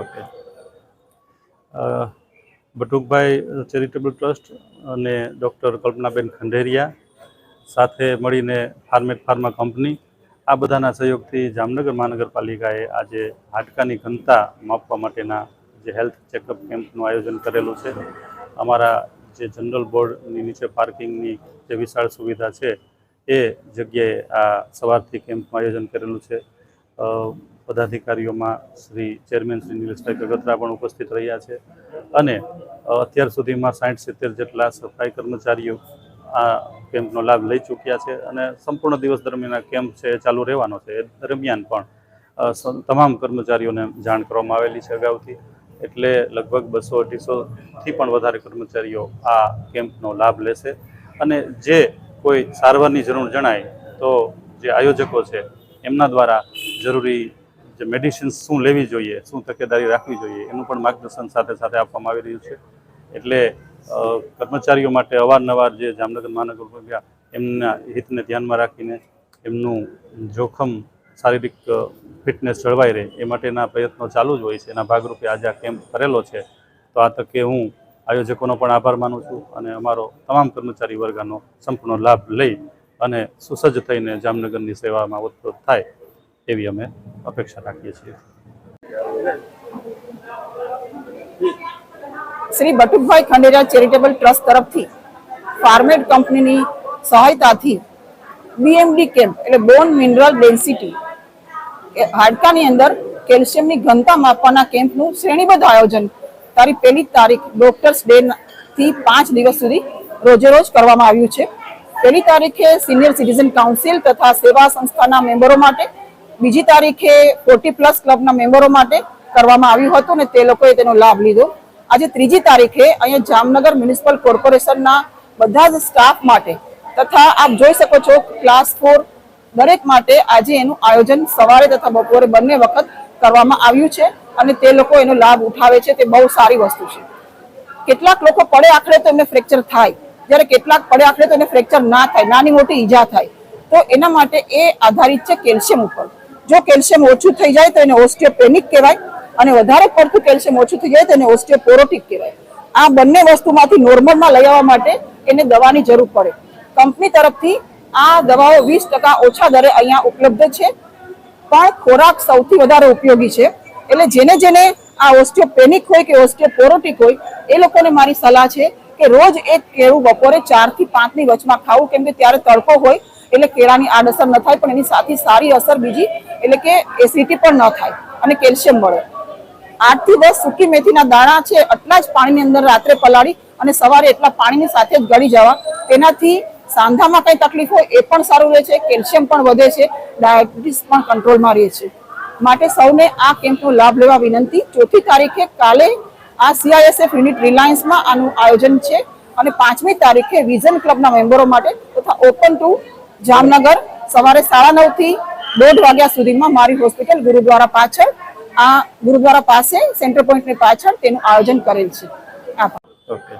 Okay. Batukbhai charitable trust અને doctor Kalpanaben Khanderia સાથે મળીને ફાર્મેટ ફાર્મા કંપની આ બધાના સહયોગથી જામનગર મહાનગરપાલિકાએ આજે હાડકાની ઘનતા માપવા માટેના જે હેલ્થ ચેકઅપ કેમ્પનું આયોજન કરેલું છે. અમારા જે જનરલ બોર્ડની નીચે પાર્કિંગની જે વિશાળ સુવિધા છે એ જગ્યાએ આ સવારથી કેમ્પનું આયોજન કરેલું છે. પદાધિકારીઓમાં શ્રી ચેરમેન શ્રી નિલેશભાઈ ગગતરા પણ ઉપસ્થિત રહ્યા છે અને અત્યાર સુધીમાં સાઠ સિત્તેર જેટલા સફાઈ કર્મચારીઓ આ કેમ્પનો લાભ લઈ ચૂક્યા છે અને સંપૂર્ણ દિવસ દરમિયાન કેમ્પ છે ચાલુ રહેવાનો છે. એ દરમિયાન પણ તમામ કર્મચારીઓને જાણ કરવામાં આવેલી છે અગાઉથી. એટલે લગભગ બસો અઢીસોથી પણ વધારે કર્મચારીઓ આ કેમ્પનો લાભ લેશે. અને જે કોઈ સારવારની જરૂર જણાય તો જે આયોજકો છે, એમના દ્વારા જરૂરી જે મેડિસિન્સ શું લેવી જોઈએ, શું તકેદારી રાખવી જોઈએ, એનું પણ માર્ગદર્શન સાથે સાથે આપવામાં આવી રહ્યું છે. એટલે કર્મચારીઓ માટે અવારનવાર જે જામનગર મહાનગરપાલિકા એમના હિતને ધ્યાનમાં રાખીને એમનું જોખમ શારીરિક ફિટનેસ જળવાઈ રહે, એ માટેના પ્રયત્નો ચાલુ જ હોય છે. એના ભાગરૂપે આજે આ કેમ્પ કરેલો છે. તો આ તકે હું આયોજકોનો પણ આભાર માનું છું અને અમારો તમામ કર્મચારી વર્ગનો સંપૂર્ણ લાભ લઈ અને સુસજ્જ થઈને જામનગરની સેવામાં ઓતપ્રોત થાય. એવી અમે અપેક્ષા રાખીએ છીએ. શ્રી બટુકભાઈ ખંડેરા ચેરિટેબલ ટ્રસ્ટ તરફથી ફાર્મેડ કંપનીની સહાયતાથી બીએમડી કેમ્પ એટલે બોન મિનરલ ડેન્સિટી હાડકાની અંદર કેલ્શિયમની ઘનતા માપવાના કેમ્પનું શ્રેણીબદ્ધ આયોજન તારીખ પહેલી તારીખ ડોક્ટર્સ ડે થી પાંચ દિવસ સુધી રોજે રોજ કરવામાં આવ્યું છે. પહેલી તારીખે સિનિયર સિટીઝન કાઉન્સિલ તથા સેવા સંસ્થાના મેમ્બરો માટે બીજી તારીખે ફોર્ટી પ્લસ ક્લબના મેમ્બરો માટે કરવામાં આવ્યું હતું અને તે લોકોએ તેનો લાભ લીધો. આજે ત્રીજી તારીખે અહીંયા જામનગર મ્યુનિસિપલ કોર્પોરેશનના બધા જ સ્ટાફ માટે તથા આપ જોઈ શકો છો ક્લાસ ફોર દરેક માટે આજે એનું આયોજન સવારે તથા બપોરે બંને વખત કરવામાં આવ્યું છે અને તે લોકો એનો લાભ ઉઠાવે છે. તે બહુ સારી વસ્તુ છે. કેટલાક લોકો પડે આખરે તો એમને ફ્રેક્ચર થાય. જ્યારે કેટલાક પડે આખરે તો એને ફ્રેક્ચર ના થાય, નાની મોટી ઈજા થાય. તો એના માટે એ આધારિત છે કેલ્શિયમ ઉપર. જો કેલ્શિયમ ઓછું થઈ જાય તો એને ઓસ્ટિયોપેનિક કહેવાય અને વધારે પડતું કેલ્શિયમ ઓછું થઈ જાય તો એને ઓસ્ટિયોપોરોટિક કહેવાય. આ બંને વસ્તુમાંથી નોર્મલમાં લઈ આવવા માટે એને દવાની જરૂર પડે. કંપની તરફથી આ દવાઓ વીસ ટકા ઓછા દરે અહીંયા ઉપલબ્ધ છે. પણ ખોરાક સૌથી વધારે ઉપયોગી છે. એટલે જેને જેને આ ઓસ્ટિયોપેનિક હોય કે ઓસ્ટિયોપોરોટિક હોય, એ લોકોને મારી સલાહ છે કે રોજ એક કેળું બપોરે ચારથી પાંચની વચમાં ખાવું. કેમ કે ત્યારે તડકો હોય એટલે કેળાની આડઅસર ન થાય, પણ એની સાથે સારી અસર બીજી એટલે કે એસિડિટી પણ ન થાય અને કેલ્શિયમ મળે આઠ દસ સૂકી મેથીના દાણા છે એટલા જ પાણીની અંદર રાત્રે પલાળી અને સવારે એટલા પાણીની સાથે જ ગળી જવા. તેનાથી સાંધામાં કઈ તકલીફ હોય એ પણ સારું રહે છે, કેલ્શિયમ પણ વધે છે, ડાયાબિટીસ પણ કંટ્રોલમાં રહે છે. માટે સૌને આ કેમ્પનો લાભ લેવા વિનંતી. ચોથી તારીખે કાલે આ સીઆઈએસએફ યુનિટ રિલાયન્સમાં આનું આયોજન છે અને પાંચમી તારીખે વિઝન ક્લબના મેમ્બરો માટે તથા ઓપન ટુ જામનગર સવારે સાડા નવથી દોઢ વાગ્યા સુધીમાં મારી હોસ્પિટલ ગુરુદ્વારા પાછળ. આ ગુરુદ્વારા પાસે સેન્ટર પોઈન્ટની પાછળ તેનું આયોજન કરેલ છે. આભાર. ઓકે